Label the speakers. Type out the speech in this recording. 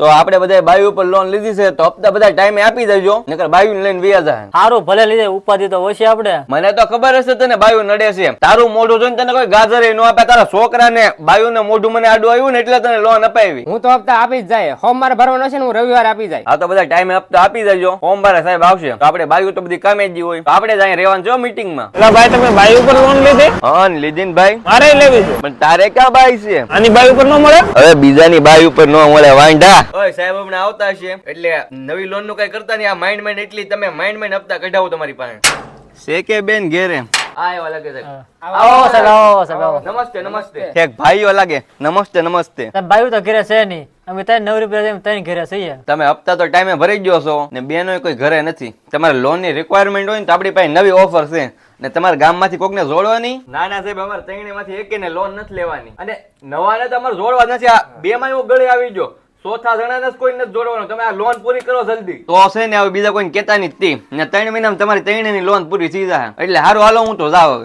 Speaker 1: તો આપણે બધા બાયુ ઉપર લોન લીધી છે તો હપ્તા બધા ટાઈમે આપી દેજો. નકર બાયુ લઈને વ્યા જાય.
Speaker 2: સારું ભલે લીધે ઉપાધિ તો હોય આપણે.
Speaker 1: મને તો ખબર હશે તને બાયુ નડે છે તારું મોઢું જોઈને તને કોઈ ગાજર ન આપે તારા છોકરાને બાયુ ને મોઢું મને આડું આવ્યું ને એટલે તને લોન અપાવી.
Speaker 3: હું તો હપ્તા આપી જ જાય. સોમવારે ભરવાનો છે ને હું રવિવાર આપી જાય.
Speaker 1: આ તો બધા ટાઈમે હપ્તા આપી દેજો. સોમવારે સાહેબ આવશે. તો આપણે બાયુ તો બધી કામે જ હોય. તો આપણે જ અહીં રહેવાનું છે મીટિંગમાં.
Speaker 4: એટલે ભાઈ તમે બાયુ ઉપર લોન લીધી?
Speaker 1: હા ને લીધી ને ભાઈ.
Speaker 4: મારે લેવી છે.
Speaker 1: પણ તારે ક્યાં બાય છે?
Speaker 4: આની બાયુ ઉપર ન મળે?
Speaker 1: હવે બીજાની બાયુ ઉપર ન મળે વાંઢા. ઓય સાહેબ હમણાં આવતા છે. એટલે નવી લોનનું કઈ કરતા નહીં. આ માઇન્ડ માઇન્ડ એટલી તમે માઇન્ડ માઇન્ડ હપ્તા કઢાવો તમારી પાસે. શેકે બેન ઘેરે? આ લાગે છે.
Speaker 2: આવો સાહેબ. આવો સાહેબ આવો.
Speaker 1: નમસ્તે નમસ્તે. ઠેક ભાઈઓ લાગે. નમસ્તે નમસ્તે.
Speaker 2: સાહેબ તો ઘરે છે નહીં. અમે ત્રણ નવ રૂપિયા ત્રણ ઘરે છીએ.
Speaker 1: તમે હપ્તા તો ટાઈમે ભરી ગયો છો. ને બેનો કોઈ ઘરે નથી. તમારે લોનની રિક્વાયરમેન્ટ હોય ને તો આપણી પાસે નવી ઓફર છે. ને તમારા ગામમાંથી કોકને જોડવાની ના ના સાહેબ અમારે ત્રણે માંથી એકેને લોન નથી લેવાની. અને નવાને તમારે જોડવા નથી. આ બે માં એવું ગળે આવી જો ચોથા જણાને જ કોઈ નથી જોડવાનું. તમે આ લોન પૂરી કરો જલ્દી. તો છે ને, હવે બીજા કોઈ કેતા નહીં ને ત્રણ મહિનામાં તમારી ત્રણેયની લોન પૂરી થઈ જાય. એટલે હારું, હાલો, હું તો જાવ હવે.